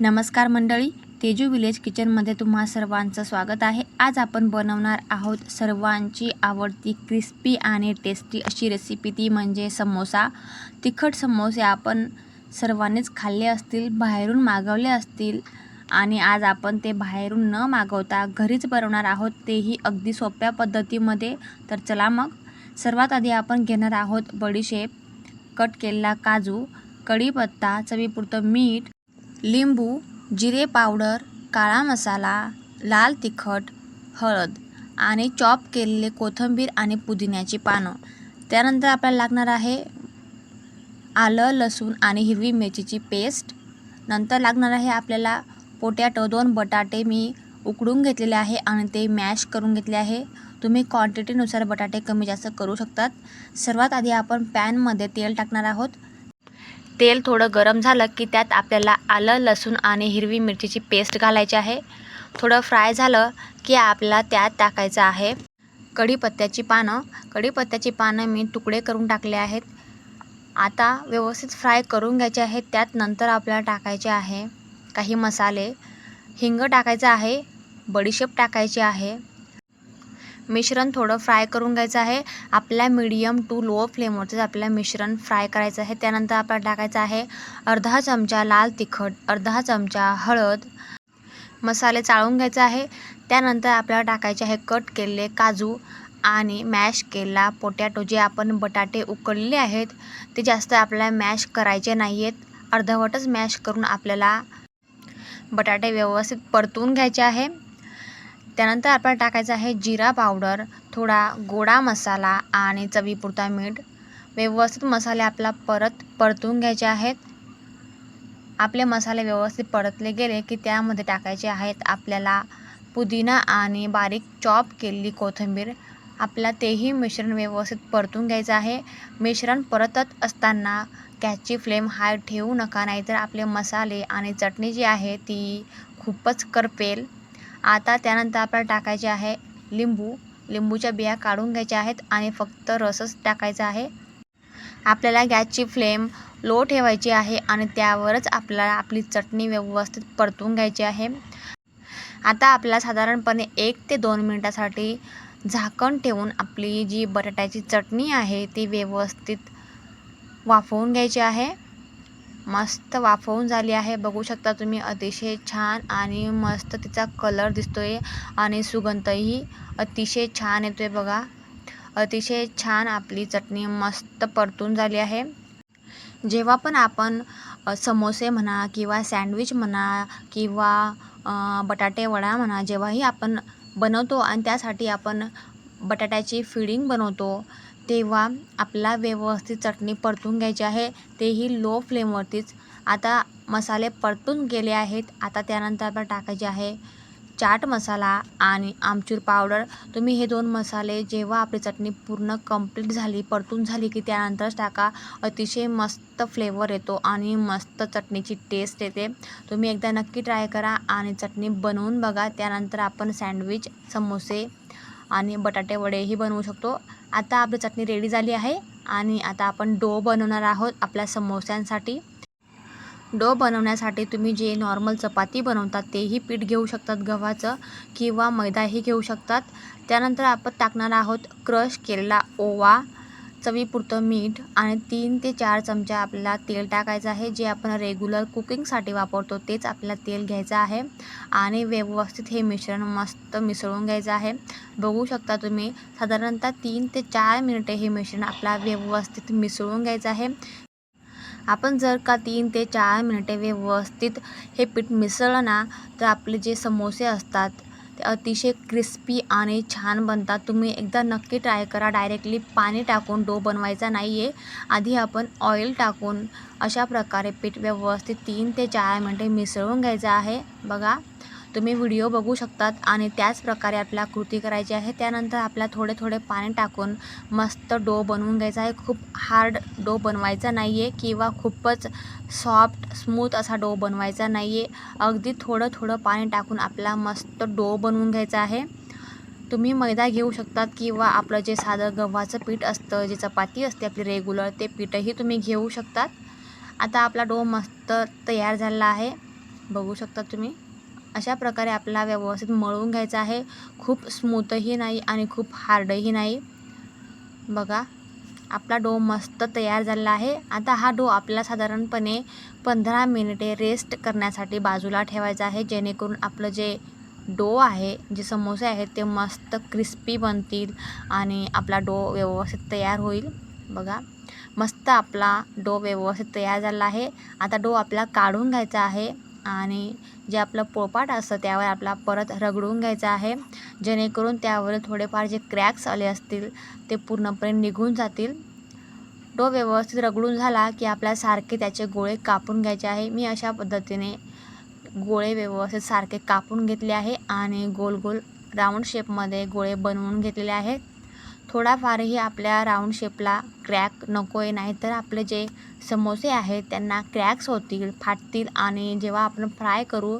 नमस्कार मंडळी तेजू विलेज किचनमध्ये तुम्हा सर्वांचं स्वागत आहे. आज आपण बनवणार आहोत सर्वांची आवडती क्रिस्पी आणि टेस्टी अशी रेसिपी ती म्हणजे समोसा. तिखट समोसे आपण सर्वांनीच खाल्ले असतील बाहेरून मागवले असतील आणि आज आपण ते बाहेरून न मागवता घरीच बनवणार आहोत. तेही अगदी सोप्या पद्धतीमध्ये. तर चला मग. सर्वात आधी आपण घेणार आहोत बडीशेप कट केलेला काजू कढीपत्ता चवीपुरतं मीठ लिंबू जिरे पावडर काळा मसाला लाल तिखट हळद आणि चॉप केलेले कोथिंबीर आणि पुदिन्याची पानं. त्यानंतर आपल्याला लागणार आहे आलं लसूण आणि हिरवी मिरचीची पेस्ट. नंतर लागणार आहे आपल्याला पोटॅटो दोन बटाटे मी उकडून घेतलेले आहे आणि ते मॅश करून घेतले आहे. तुम्ही क्वांटिटीनुसार बटाटे कमी जास्त करू शकतात. सर्वात आधी आपण पॅनमध्ये तेल टाकणार आहोत. तेल थोडं गरम झालं की त्यात आपल्याला आलं लसूण आणि हिरवी मिरचीची पेस्ट घालायची आहे. थोडं फ्राय झालं की आपल्याला त्यात टाकायचं आहे. कढीपत्त्याची पानं. कढीपत्त्याची पानं मी तुकडे करून टाकले आहेत. आता व्यवस्थित फ्राय करून घ्यायचे आहेत. त्यात नंतर आपल्याला टाकायचे आहे काही मसाले. हिंग टाकायचं आहे. बडीशेप टाकायची आहे. मिश्रण थोडं फ्राय करून घ्यायचं आहे. आपल्या मीडियम टू लो फ्लेमवरतीच आपल्याला मिश्रण फ्राय करायचं आहे त्यानंतर आपल्याला टाकायचं आहे अर्धा चमचा लाल तिखट अर्धा चमचा हळद. मसाले चाळून घ्यायचा आहे. त्यानंतर आपल्याला टाकायचे आहे कट केलेले काजू आणि मॅश केलेला पोटॅटो जे आपण बटाटे उकडलेले आहेत ते जास्त आपल्याला मॅश करायचे नाही आहेत अर्धवटच मॅश करून आपल्याला बटाटे व्यवस्थित परतून घ्यायचे आहे. त्यानंतर आपण टाकायचं आहे जिरा पावडर थोडा गोडा मसाला आणि चवीपुरता मीठ. व्यवस्थित मसाले आपला परत परतून घ्यायचे आहेत. आपले मसाले व्यवस्थित परतले गेले की त्यामध्ये टाकायचे आहेत आपल्याला पुदिना आणि बारीक चॉप केलेली कोथिंबीर. आपला तेही मिश्रण व्यवस्थित परतून घ्यायचं आहे. मिश्रण परतत असताना गॅसची फ्लेम हाय ठेवू नका नाहीतर आपले मसाले आणि चटणी जी आहे ती खूपच करपेल. आता त्यानंतर आपल्याला टाकायचे आहे लिंबू. लिंबूच्या बिया काढून घ्यायच्या आहेत आणि फक्त रसच टाकायचा आहे. आपल्याला गॅसची फ्लेम लो ठेवायची आहे आणि त्यावरच आपल्याला आपली चटणी व्यवस्थित परतून घ्यायची आहे. आता आपल्याला साधारणपणे एक ते दोन मिनटासाठी झाकण ठेवून आपली जी बटाट्याची चटणी आहे ती व्यवस्थित वाफवून घ्यायची आहे. मस्त वाफवून झाली आहे. बघू शकता तुम्ही अतिशय छान आणि मस्त तिचा कलर दिसतोय आणि सुगंधही अतिशय छान येतोय बघा. अतिशय छान आपली चटणी मस्त परतून झाली आहे. जेव्हा पण आपण समोसे म्हणा किंवा सँडविच म्हणा किंवा बटाटे वडा म्हणा जेव्हाही आपण बनवतो आणि त्यासाठी आपण बटाट्याची फिडिंग बनवतो तेव्हा आपला व्यवस्थित चटणी परतून घ्यायची आहे. तेही लो फ्लेमवरतीच आता मसाले परतून गेले आहेत. आता त्यानंतर आपल्याला टाकायचे आहे चाट मसाला आणि आमचूर पावडर तुम्ही हे दोन मसाले जेव्हा आपली चटणी पूर्ण कंप्लीट झाली परतून झाली की त्यानंतरच टाका. अतिशय मस्त फ्लेवर येतो आणि मस्त चटणीची टेस्ट येते. तुम्ही एकदा नक्की ट्राय करा आणि चटणी बनवून बघा. त्यानंतर आपण सँडविच समोसे आणि बटाटे वडेही बनवू शकतो. आता आपली चटणी रेडी झाली आहे आणि आता आपण डो बनवणार आहोत आपल्या समोस्यांसाठी. डो बनवण्यासाठी तुम्ही जे नॉर्मल चपाती बनवतात तेही पीठ घेऊ शकतात गव्हाचं किंवा मैदाही घेऊ शकतात. त्यानंतर आपण टाकणार आहोत क्रश केलेला ओवा. चवीपुरतं मीठ आणि तीन ते चार चमचा आपल्याला तेल टाकायचं आहे. जे आपण रेग्युलर कुकिंगसाठी वापरतो तेच आपल्याला तेल घ्यायचं आहे. आणि व्यवस्थित हे मिश्रण मस्त मिसळून घ्यायचं आहे. बघू शकता तुम्ही साधारणतः तीन ते चार मिनिटे हे मिश्रण आपला व्यवस्थित मिसळून घ्यायचं आहे. आपण जर का तीन ते चार मिनिटे व्यवस्थित हे पीठ मिसळलं ना तर आपले जे समोसे असतात ते अतिशय क्रिस्पी आणि छान बनतात. तुम्ही एकदा नक्की ट्राय करा. डायरेक्टली पाणी टाकून डो बनवायचा नाही आहे आधी आपण ऑइल टाकून अशा प्रकारे पीठ व्यवस्थित तीन ते चार मिनटे मिसळून घ्यायचं आहे. बघा. तुम्ही व्हिडिओ बघू शकतात आणि त्याच प्रकारे कृती करायची आहे. त्यानंतर आपल्या थोडे थोडे पाणी टाकून मस्त डो बनवून घ्यायचा आहे. खूप हार्ड डो बनवायचा नाही आहे किंवा खूपच सॉफ्ट स्मूथ असा डो बनवायचा नाही आहे अगदी थोडं थोडं पाणी टाकून आपला मस्त डो बनवून घ्यायचा आहे. तुम्ही मैदा घेऊ शकतात किंवा आपलं जे साधं गव्हाचं पीठ असतं जे चपाती असते आपली रेग्युलर ते पीठही तुम्ही घेऊ शकतात. आता आपला डो मस्त तयार झालेला आहे. बघू शकता तुम्ही. अशा प्रकारे आपला व्यवस्थित मळून घ्यायचा आहे. खूप स्मूथही नाही आणि खूप हार्डही नाही. बघा आपला डो मस्त तयार झालेला आहे. आता हा डो आपल्याला साधारणपणे पंधरा मिनिटे रेस्ट करण्यासाठी बाजूला ठेवायचा आहे. जेणेकरून आपलं जे डो आहे जे समोसे आहेत ते मस्त क्रिस्पी बनतील आणि आपला डो व्यवस्थित तयार होईल. बघा मस्त आपला डो व्यवस्थित तयार झाला आहे. आता डो आपल्याला काढून घ्यायचा आहे. आणि जे आपलं पोळपाट असतं त्यावर आपला परत रगडून घ्यायचा आहे. जेणेकरून त्यावर थोडेफार जे क्रॅक्स आले असतील ते पूर्णपणे निघून जातील. तो व्यवस्थित रगडून झाला की आपल्या सारखे त्याचे गोळे कापून घ्यायचे आहे. मी अशा पद्धतीने गोळे व्यवस्थित सारखे कापून घेतले आहे आणि गोल गोल राऊंड शेपमध्ये गोळे बनवून घेतलेले आहेत. थोडाफारही आपल्या राऊंड शेपला क्रॅक नको आहे नाही तर आपले जे समोसे आहेत त्यांना क्रॅक्स होतील फाटतील आणि जेव्हा आपण फ्राय करू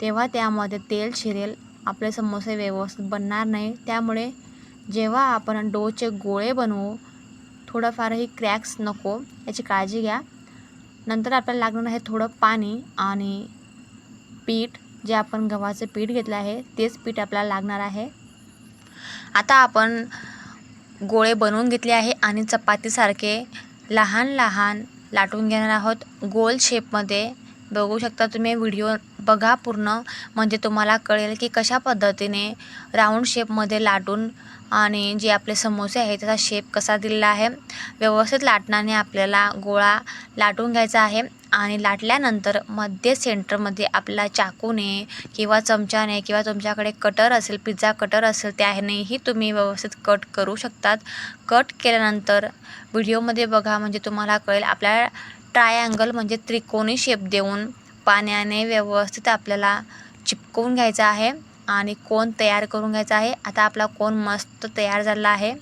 तेव्हा त्यामध्ये तेल शिरेल. आपले समोसे व्यवस्थित बनणार नाही. त्यामुळे जेव्हा आपण डोचे गोळे बनवू थोडंफारही क्रॅक्स नको याची काळजी घ्या. नंतर आपल्याला लागणार आहे थोडं पाणी आणि पीठ. जे आपण गव्हाचं पीठ घेतलं आहे तेच पीठ आपल्याला लागणार आहे. आता आपण गोळे बनवून घेतले आहे आणि चपातीसारखे लहान लहान लाटून घेणार आहोत. गोल शेपमध्ये बघू शकता तुम्ही व्हिडिओ बघा पूर्ण. म्हणजे तुम्हाला कळेल की कशा पद्धतीने राऊंड शेपमध्ये लाटून आणि जे आपले समोसे आहे त्याचा शेप कसा दिलेला आहे. व्यवस्थित लाटण्याने आपल्याला गोळा लाटून घ्यायचा आहे. आणि लाटल्यानंतर मध्य सेंटरमध्ये आपला चाकूने किंवा चमच्याने किंवा तुमच्याकडे कटर असेल पिझ्झा कटर असेल त्यानेही तुम्ही व्यवस्थित कट करू शकतात. कट केल्यानंतर व्हिडिओमध्ये बघा म्हणजे तुम्हाला कळेल आपल्या ट्रायँगल म्हणजे त्रिकोणी शेप देऊन पाण्याने व्यवस्थित आपल्याला चिपकवून घ्यायचं आहे आणि कोण तयार करून घ्यायचा आहे. आता आपला कोन मस्त तयार झाला आहे.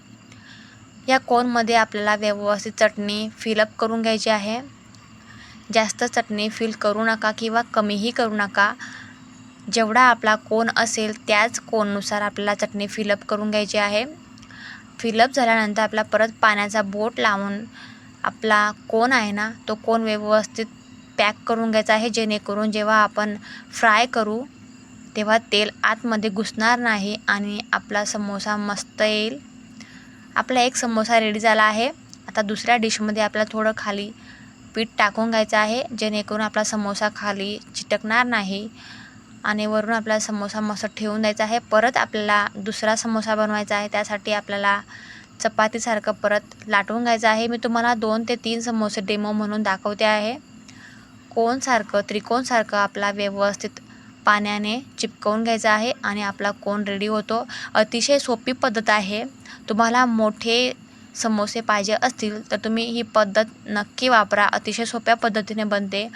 या कोनमध्ये आपल्याला व्यवस्थित चटणी फिलअप करून घ्यायची आहे. जास्त चटणी फील करू नका किंवा कमीही करू नका. जेवढा आपला कोन असेल त्याच कोननुसार आपल्याला चटणी फिलअप करून घ्यायची आहे. फिलअप झाल्यानंतर आपला परत पाण्याचा बोट लावून आपला कोन आहे ना तो कोण व्यवस्थित पॅक करून घ्यायचा आहे. जेणेकरून जेव्हा आपण फ्राय करू तेव्हा तेल आतमध्ये घुसणार नाही आणि आपला समोसा मस्त येईल. आपला एक समोसा रेडी झाला आहे. आता दुसऱ्या डिशमध्ये आपल्याला थोडं खाली पीठ टाकून घ्यायचं आहे जेणेकरून आपला समोसा खाली चिटकणार नाही आणि वरून आपला समोसा मस्त ठेवून द्यायचा आहे. परत आपल्याला दुसरा समोसा बनवायचा आहे त्यासाठी आपल्याला चपातीसारखं परत लाटून घ्यायचं आहे. मी तुम्हाला दोन ते तीन समोसे डेमो म्हणून दाखवते आहे. कोनसारखं त्रिकोणसारखं आपला व्यवस्थित पाण्याने चिपकवून घ्यायचा आहे आणि आपला कोण रेडी होतो. अतिशय सोपी पद्धत आहे. तुम्हाला मोठे समोसे पाहिजे असतील तर तुम्ही ही पद्धत नक्की वापरा. अतिशय सोप्या पद्धतीने बनते.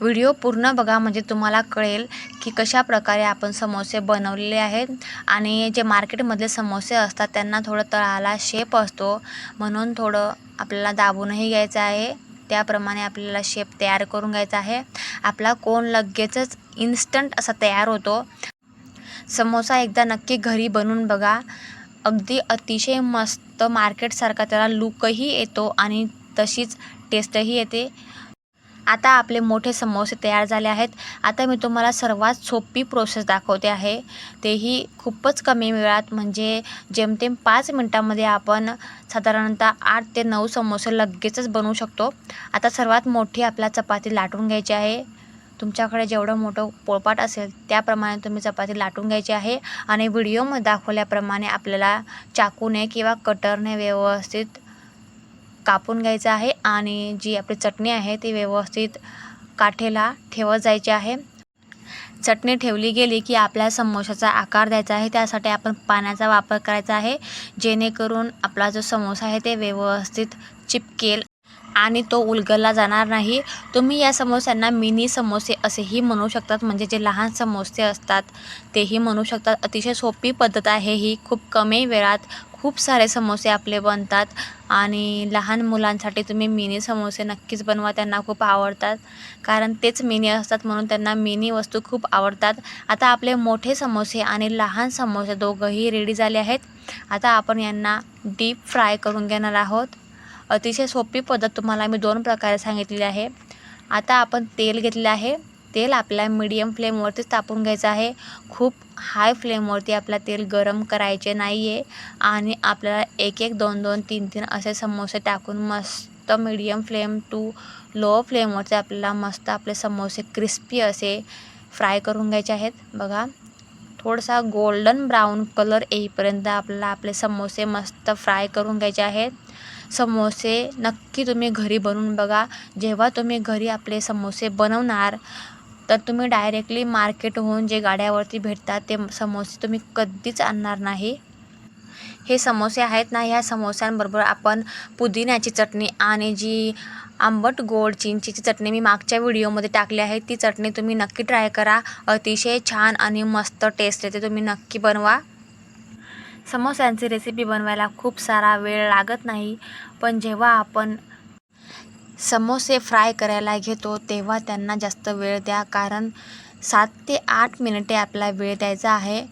व्हिडिओ पूर्ण बघा म्हणजे तुम्हाला कळेल की कशा प्रकारे आपण समोसे बनवलेले आहेत आणि जे मार्केटमधले समोसे असतात त्यांना थोडं तळाला शेप असतो. म्हणून थोडं आपल्याला दाबूनही घ्यायचं आहे. त्याप्रमाणे आपल्याला शेप तयार करून घ्यायचा आहे. आपला कोण लगेचच इन्स्टंट असा तयार होतो. समोसा एकदा नक्की घरी बनवून बघा. अगदी अतिशय मस्त मार्केटसारखा त्याला लुकही येतो आणि तशीच टेस्टही येते. आता आपले मोठे समोसे तयार झाले आहेत. आता मी तुम्हाला सर्वात सोपी प्रोसेस दाखवते आहे. तेही खूपच कमी वेळात म्हणजे जेमतेम पाच मिनटामध्ये आपण साधारणतः आठ ते नऊ समोसे लगेचच बनवू शकतो. आता सर्वात मोठी आपला चपाती लाटून घ्यायची आहे. तुमच्याकडे जेवढं मोठं पोळपाट असेल त्याप्रमाणे तुम्ही चपाती लाटून घ्यायची आहे आणि व्हिडिओमध्ये दाखवल्याप्रमाणे आपल्याला चाकूने किंवा कटरने व्यवस्थित कापून घ्यायचं आहे आणि जी आपली चटणी आहे ती व्यवस्थित काठेला ठेवत जायची आहे. चटणी ठेवली गेली की आपल्या समोशाचा आकार द्यायचा आहे त्यासाठी आपण पाण्याचा वापर करायचा आहे. जेणेकरून आपला जो समोसा आहे ते व्यवस्थित चिपकेल. आणि तो उलगडला जाणार नाही. तुम्ही या समोस्यांना मिनी समोसे असेही म्हणू शकतात. म्हणजे जे लहान समोसे असतात तेही म्हणू शकतात. अतिशय सोपी पद्धत आहे ही. खूप कमी वेळात खूप सारे समोसे आपले बनतात. आणि लहान मुलांसाठी तुम्ही मिनी समोसे नक्कीच बनवा. त्यांना खूप आवडतात. कारण तेच मिनी असतात म्हणून त्यांना मिनी वस्तू खूप आवडतात. आता आपले मोठे समोसे आणि लहान समोसे दोघंही रेडी झाले आहेत. आता आपण यांना डीप फ्राय करून घेणार आहोत. अतिशय सोपी पद्धत तुम्हाला मी दोन प्रकारे सांगितलेली आहे. आता आपण तेल घेतले आहे. तेल आपल्या मीडियम फ्लेमवरतीच तापून घ्यायचं आहे. खूप हाय फ्लेमवरती आपला तेल गरम करायचे नाही आहे आणि आपल्याला एक एक दोन दोन तीन तीन असे समोसे टाकून मस्त मीडियम फ्लेम टू लो फ्लेमवरती आपल्याला मस्त आपले समोसे क्रिस्पी असे फ्राय करून घ्यायचे आहेत. बघा थोडासा गोल्डन ब्राऊन कलर येईपर्यंत आपल्याला आपले समोसे मस्त फ्राय करून घ्यायचे आहेत. समोसे नक्की तुम्ही घरी बनवून बघा. जेव्हा तुम्ही घरी आपले समोसे बनवणार तर तुम्ही डायरेक्टली मार्केटहून जे गाड्यावरती भेटतात ते समोसे तुम्ही कधीच आणणार नाही. हे समोसे आहेत ना ह्या समोस्यांबरोबर आपण पुदिन्याची चटणी आणि जी आंबट गोड चिंचेची चटणी मी मागच्या व्हिडिओमध्ये टाकली आहे ती चटणी तुम्ही नक्की ट्राय करा. अतिशय छान आणि मस्त टेस्ट येते तुम्ही नक्की बनवा. समोस्यांची रेसिपी बनवायला खूप सारा वेळ लागत नाही. पण जेव्हा आपण समोसे फ्राय करायला घेतो तेव्हा त्यांना जास्त वेळ द्या. कारण सात ते आठ मिनिटे आपला वेळ द्यायचा आहे.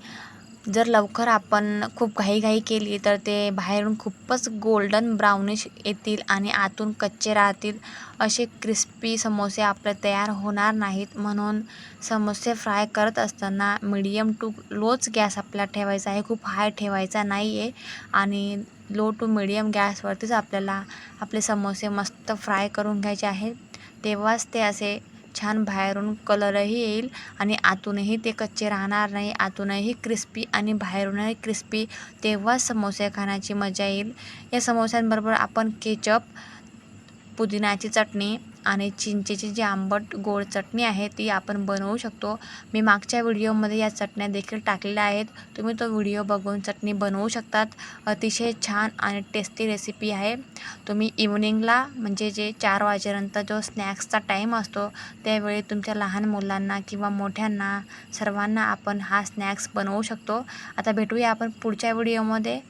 जर लवकर आपण खूप घाईघाई केली तर ते बाहेरून खूपच गोल्डन ब्राउनिश येतील आणि आतून कच्चे राहतील. असे क्रिस्पी समोसे आपले तयार होणार नाहीत. म्हणून समोसे फ्राय करत असताना मीडियम टू लोच गॅस आपल्याला ठेवायचा आहे. खूप हाय ठेवायचा नाही आहे आणि लो टू मिडियम गॅसवरतीच आपल्याला आपले समोसे मस्त फ्राय करून घ्यायचे आहेत. तेव्हाच ते असे छान बाहेरून कलरही येईल आणि आतूनही ते कच्चे राहणार नाही. आतूनही क्रिस्पी आणि बाहेरूनही क्रिस्पी तेव्हाच समोसे खाण्याची मजा येईल. या समोस्यांबरोबर आपण केचप पुदिन्याची चटणी आणि चिंचेची जी आंबट गोड चटणी आहे ती आपण बनवू शकतो. मी मागच्या व्हिडिओमध्ये या चटण्या देखील टाकलेल्या आहेत. तुम्ही तो व्हिडिओ बघून चटणी बनवू शकतात. अतिशय छान आणि टेस्टी रेसिपी आहे. तुम्ही इव्हनिंगला म्हणजे जे चार वाजेनंतर जो स्नॅक्सचा टाईम असतो त्यावेळी तुमच्या लहान मुलांना किंवा मोठ्यांना सर्वांना आपण हा स्नॅक्स बनवू शकतो. आता भेटूया आपण पुढच्या व्हिडिओमध्ये.